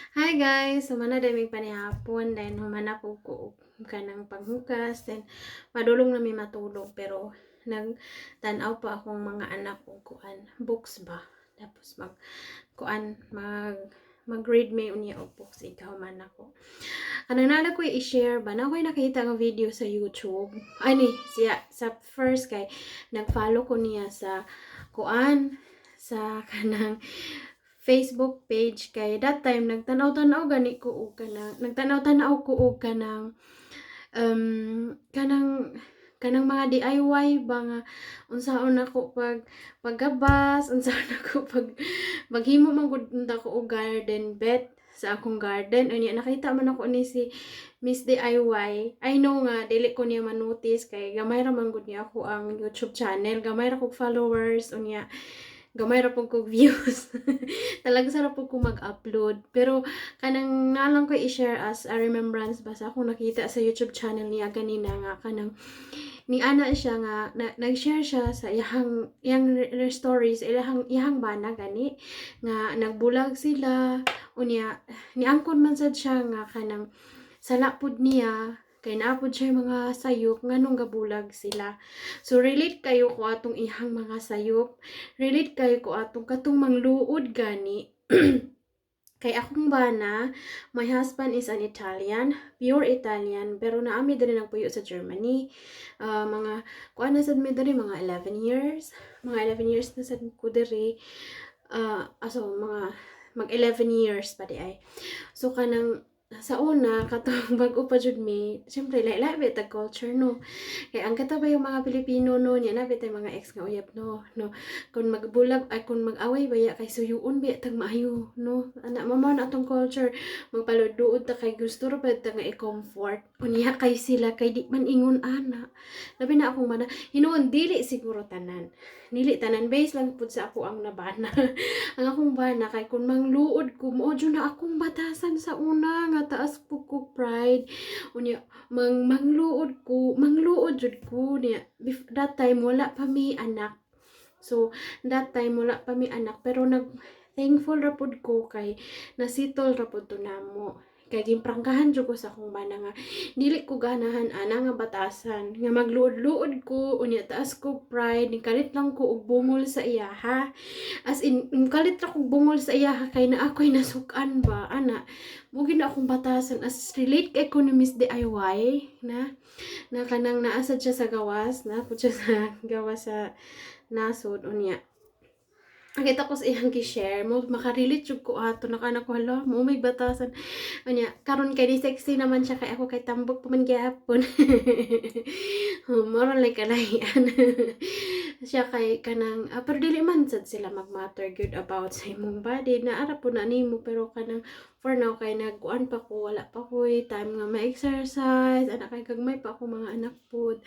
Hi guys! Sumana daming panihapon then humana po ko ka ng panghukas then madulong na may matulog pero nagtanaw pa akong mga anak ko kuan books ba? Tapos mag kuan mag mag-read may unya og books ikaw man ako. Kanang nala ko i-share ba? Na ako'y nakita ang video sa YouTube. Ani siya sa first kay nag-follow ko niya sa kuan sa kanang Facebook page kay that time nagtanaw-tanaw gani ko og kanang nagtanaw-tanaw ko og kanang um kanang kanang mga DIY ba nga unsaon ako pag paggabas unsaon ako pag maghimo man gud ko og garden bed sa akong garden. Unya nakita man ako ni si Miss DIY I know nga dili ko niya manotice kay gamay ra man gud niya ako ang YouTube channel. Gamay ra kog followers unya gamay ra pug kog views. Talaga sarap pug ko mag-upload. Pero kanang nalang ko i-share as a remembrance basta akong nakita sa YouTube channel niya ganina nga kanang ni ana siya nga na, nag-share siya sa iyang iyang stories iyang iyang bana gani nga nagbulag sila. Unya niangkon man sad siya nga kanang sala pud niya kay naapod siya mga sayop nganong gabulag sila. So relate kayo ko atong ihang mga sayop. Relate kayo ko atong katong mangluod gani. Kay akong bana my husband is an Italian pure Italian pero naami diri nang puyo sa Germany. Ah, mga kuan na sad mi mga 11 years. Mga 11 years na sad ko diri. Ah, aso mga mag 11 years pa di ay. So kanang sa una katong bag-o pa jud mi syempre lain lain ta culture no? Kay ang katabay yung mga Pilipino no? Nya na bitay mga ex nga uyab no? No. Kung magbulag ay kung mag-away baya kay suyuon biya tag maayo no? Ana mo man atong culture. Magpaluduod ta kay gusto ra pa ta nga i-comfort? Unya kay sila kay di man ingon ana. Labi na akong mana. Hinuon dili siguro tanan. Dili tanan base lang pud sa ako ang nabana. Ang akong bana kay kun mangluod ko mo na akong batasan sa una nga taas po ko pride. Unya mang mangluod ko mangluod jud ko niya that time wala pa mi anak. So that time wala pa mi anak pero nag thankful ra pud ko kay nasitol ra pud to namo kay gimprangkahan jud ko sa akong bana nga dili ko ganahan ana nga batasan nga magluod-luod ko unya taas ko pride nikalit lang ko og bungol sa iya ha? As in nikalit ra ko bungol sa iya ha? Kay na ako'y nasukan ba? Ana Mugi na akong batasan. As relate kay Miss DIY na na kanang naasad siya sa gawas na pud sa gawas sa nasod unya Nakita ko sa iyang gi-share mo makarelate jud ko ato nakana ko hala mo may batasan. Unya karon kay di sexy naman siya kay ako kay tambok pa man gyapon. Moro like kalahian. Siya kay kanang ah, pero dili man sad sila mag-matter good about sa imong body. Na ara po na nimo pero kanang for now kay nagkuan pa ko wala pa ko time nga ma-exercise anak kay gagmay pa ako mga anak pod.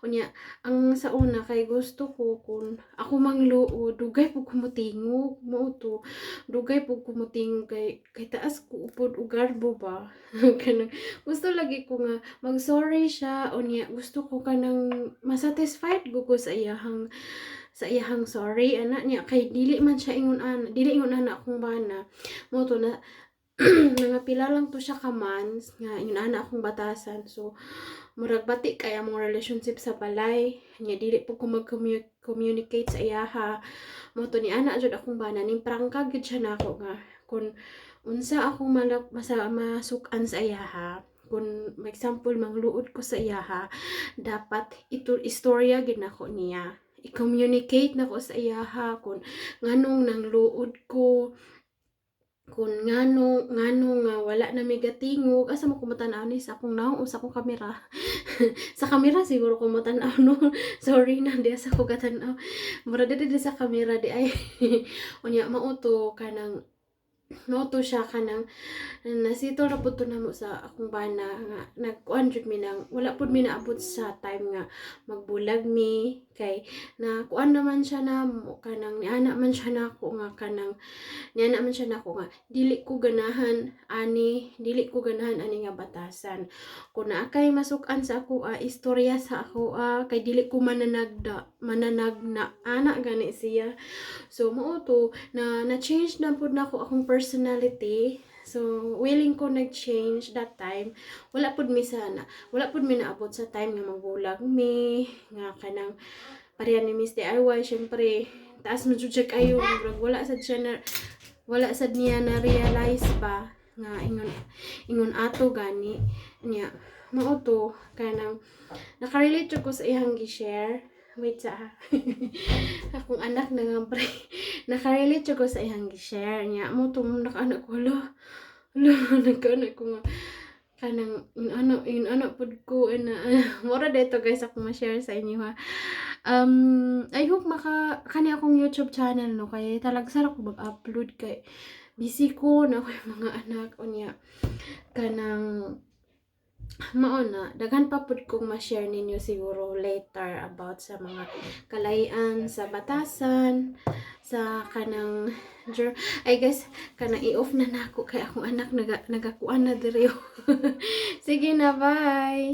Unya ang sa una kay gusto ko kung ako mangluod dugay po kumutingog mo to. Dugay po kumutingog kay kay taas ko upod og garbo ba? Gusto lagi ko nga mag sorry siya. Unya gusto ko kanang masatisfied ko ko sa iyahang sa iyahang sorry. Ana niya kay dili man siya ingon ana dili ingon ana akong bana. Mo to na mga pila lang to siya ka months nga yun ana akong batasan. So murag bati kay among relationship sa balay. Nya dili po ko mag-communicate sa iyaha mo to ni ana jud akong bana. Ning prangka gid siya nako nga. Kun unsa akong malap masa masukan sa iyaha may example mangluod ko sa iyaha dapat ito istorya gid nako niya. I-communicate nako sa iyaha kung nganong nangluod ko kung ngano ngano nga wala na may gatingog asa mo kumatan-aw ni? Sa akong naong sa akong kamera. Sa kamera siguro ko matan-aw no? Sorry na di sa ko gatan-aw mura di sa kamera di ay. Unya mauto kanang Noto siya kanang nasito ra pud to namo sa akong bana nga nagkuan jud mi nang wala pud mi naabot sa time nga magbulag mi. Kay na kuan naman siya na kanang niana man siya nako nga kanang niana man siya nako nga dili ko ganahan ani dili ko ganahan ani nga batasan. Kung naa kay masukan sa ako ah, istorya sa ako ah, kay dili ko mananagda mananag na ana gani siya. So mao to na na change na pud nako akong personality So, willing ko nag-change that time. Wala pud mi sana. Wala pud mi naabot sa time nga magbulag mi, nga kanang pareha ni Miss DIY, syempre, taas mo jud kayo, wala siya na, wala sad niya na realize pa nga ingon ingon ato gani niya mao to kanang nakarelate ko sa iyang gi-share wait sa akong anak na nga pre nakarelate ko sa iyang gi-share niya. Mo to nakaanak ko hala hala nagkaanak ko nga. Kanang in ano in ano pud ko na mura dito guys ako ma-share sa inyo ha. Um I hope maka kani akong YouTube channel no kay talag sarap ko mag-upload kay busy ko na ako yung mga anak unya. Kanang mao na. Daghan pa pud kong ma-share ninyo siguro later about sa mga kalayan sa batasan sa kanang ay guys kanang i-off na nako kay akong anak naga nagakuan na diri. Sige na bye